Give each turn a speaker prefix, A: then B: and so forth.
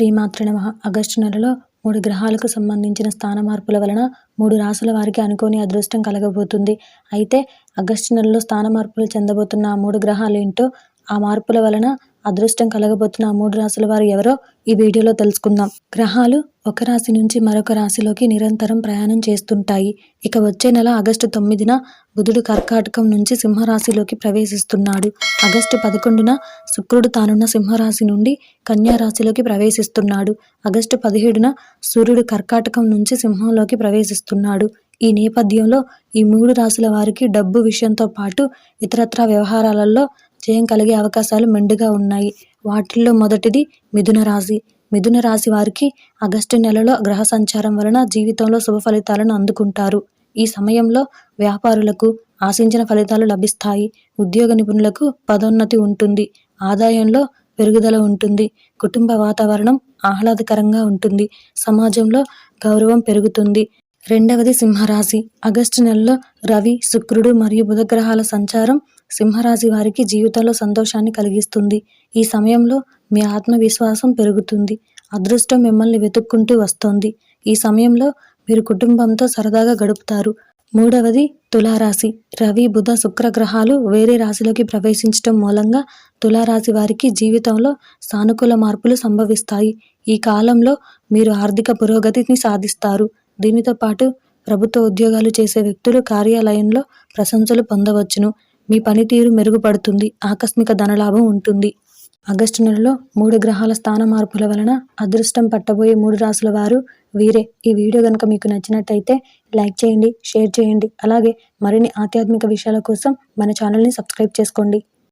A: శ్రీమాతృ నమ. ఆగస్టు నెలలో మూడు గ్రహాలకు సంబంధించిన స్థాన మార్పుల వలన మూడు రాసుల వారికి అనుకోని అదృష్టం కలగబోతుంది. అయితే ఆగస్టు నెలలో స్థాన మార్పులు చెందబోతున్న ఆ మూడు గ్రహాలు ఏంటో ఆ మార్పుల వలన అదృష్టం కలగబోతున్న ఆ మూడు రాసుల వారు ఎవరో ఈ వీడియోలో తెలుసుకుందాం. గ్రహాలు ఒక రాశి నుంచి మరొక రాశిలోకి నిరంతరం ప్రయాణం చేస్తుంటాయి. ఇక వచ్చే నెల ఆగస్టు తొమ్మిదిన బుధుడు కర్కాటకం నుంచి సింహరాశిలోకి ప్రవేశిస్తున్నాడు. ఆగస్టు పదకొండున శుక్రుడు తానున్న సింహరాశి నుండి కన్యా రాశిలోకి ప్రవేశిస్తున్నాడు. ఆగస్టు పదిహేడున సూర్యుడు కర్కాటకం నుంచి సింహంలోకి ప్రవేశిస్తున్నాడు. ఈ నేపథ్యంలో ఈ మూడు రాశుల వారికి డబ్బు విషయంతో పాటు ఇతరత్రా వ్యవహారాలలో జయం కలిగే అవకాశాలు మెండుగా ఉన్నాయి. వాటిల్లో మొదటిది మిథున రాశి. మిథున రాశి వారికి ఆగస్టు నెలలో గ్రహ సంచారం వలన జీవితంలో శుభ ఫలితాలను అందుకుంటారు. ఈ సమయంలో వ్యాపారులకు ఆశించిన ఫలితాలు లభిస్తాయి. ఉద్యోగ నిపుణులకు పదోన్నతి ఉంటుంది. ఆదాయంలో పెరుగుదల ఉంటుంది. కుటుంబ వాతావరణం ఆహ్లాదకరంగా ఉంటుంది. సమాజంలో గౌరవం పెరుగుతుంది. రెండవది సింహరాశి. ఆగస్టు నెలలో రవి శుక్రుడు మరియు బుధగ్రహాల సంచారం సింహరాశి వారికి జీవితంలో సంతోషాన్ని కలిగిస్తుంది. ఈ సమయంలో మీ ఆత్మవిశ్వాసం పెరుగుతుంది. అదృష్టం మిమ్మల్ని వెతుక్కుంటూ వస్తోంది. ఈ సమయంలో మీరు కుటుంబంతో సరదాగా గడుపుతారు. మూడవది తులారాశి. రవి బుధ శుక్ర గ్రహాలు వేరే రాశిలోకి ప్రవేశించడం మూలంగా తులారాశి వారికి జీవితంలో సానుకూల మార్పులు సంభవిస్తాయి. ఈ కాలంలో మీరు ఆర్థిక పురోగతిని సాధిస్తారు. దీనితో పాటు ప్రభుత్వ ఉద్యోగాలు చేసే వ్యక్తులు కార్యాలయంలో ప్రశంసలు పొందవచ్చును. మీ పనితీరు మెరుగుపడుతుంది. ఆకస్మిక ధనలాభం ఉంటుంది. ఆగస్టు నెలలో మూడు గ్రహాల స్థాన మార్పుల వలన అదృష్టం పట్టబోయే మూడు రాసుల వారు వీరే. ఈ వీడియో కనుక మీకు నచ్చినట్టయితే లైక్ చేయండి షేర్ చేయండి. అలాగే మరిన్ని ఆధ్యాత్మిక విషయాల కోసం మన ఛానల్ని సబ్స్క్రైబ్ చేసుకోండి.